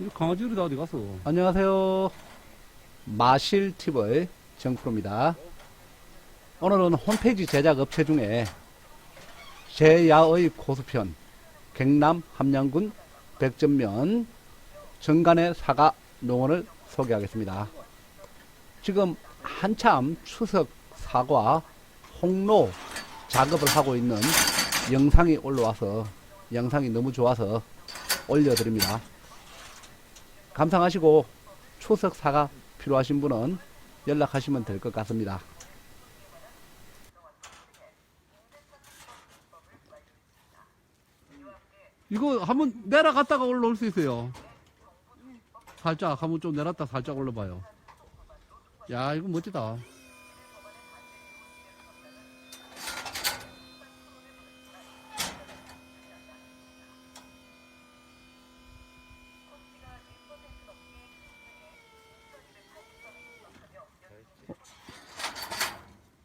이 강아지들이 다 어디 갔어? 안녕하세요. 마실TV의 정프로입니다. 오늘은 홈페이지 제작 업체 중에 제야의 고수편 경남 함양군 백전면 정간의 사과 농원을 소개하겠습니다. 지금 한참 추석 사과 홍로 작업을 하고 있는 영상이 올라와서 영상이 너무 좋아서 올려드립니다. 감상하시고 추석 사과 필요하신 분은 연락하시면 될 것 같습니다. 이거 한번 내려갔다가 올라올 수 있어요. 살짝 한번 좀 내렸다 살짝 올라봐요. 야 이거 멋지다.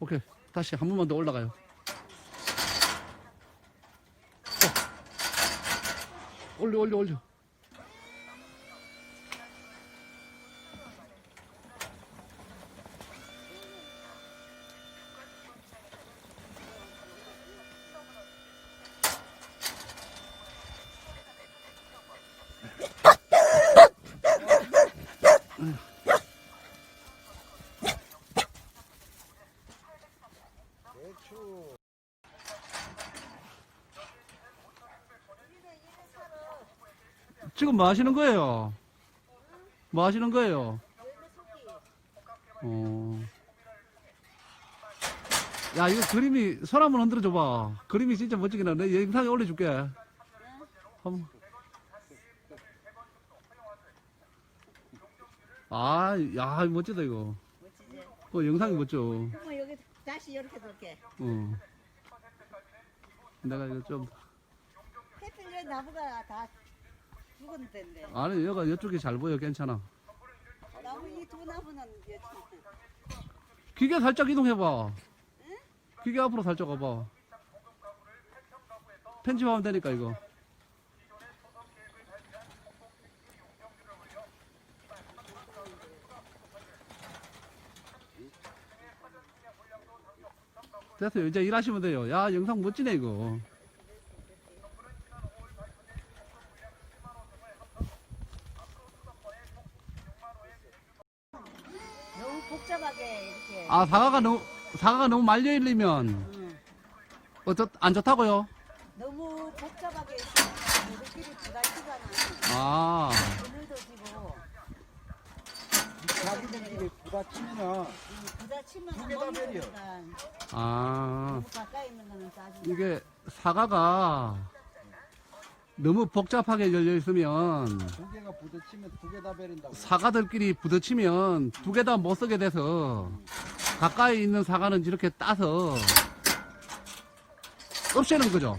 오케이. 다시 한 번만 더 올라가요. 올려 올려 올려 지금 뭐 하시는 거예요? 뭐 하시는 거예요? 어. 야, 이거 그림이, 손 한번 흔들어 줘봐. 그림이 진짜 멋지긴 하네. 내 영상에 올려줄게. 한번. 아, 야, 멋지다, 이거. 어, 영상이 멋져. 여기 다시 이렇게 돌게. 어. 내가 이거 좀, 왜 나무가 다 죽었는데. 아니, 여가 이쪽이 잘 보여. 괜찮아. 나무 이 두 나무는 며칠. 기계 살짝 이동해봐. 기계 앞으로 살짝 가봐. 편집하면 되니까, 이거. 됐어요. 이제 일하시면 돼요. 야, 영상 멋지네, 이거. 복잡하게 이렇게. 아, 사과가 너무, 사과가 너무 말려 있으면, 응. 어쩌, 안 좋다고요? 너무 복잡하게 있으면 우리끼리 부가 치잖아. 아, 그늘도 지고 자기들끼리 부딪히면은 부다치면 두개다 먹는 내려. 거니까 아. 너무 가까이 있는 거는 짜증. 이게 사과가 너무 복잡하게 열려 있으면 두 개가 부딪히면 두 개 다 베린다고. 사과들끼리 부딪히면 두 개 다 못 쓰게 돼서 가까이 있는 사과는 이렇게 따서 없애는 거죠.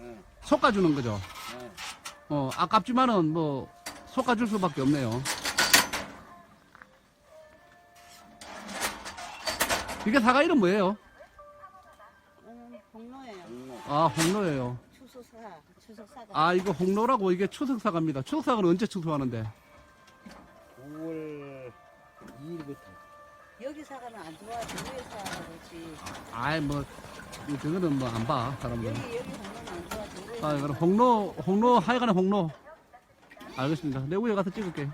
예, 솎아주는 거죠. 예. 어, 아깝지만은 뭐 솎아줄 수밖에 없네요. 이게 사과 이름 뭐예요? 음, 복로예요. 음, 아, 홍로예요. 추수사, 추석사가. 아, 이거 홍로라고 이게 추석사과입니다. 추석사과는 언제 추수하는데? 9월 2일부터. 여기 사과는 안 좋아. 위에 사과가 그렇지. 아이 뭐 그거는 뭐 안봐 여기 사람들. 여기 보면 안 좋아. 아 그럼 홍로 홍로 하여간에 홍로. 알겠습니다. 내 위에 가서 찍을게.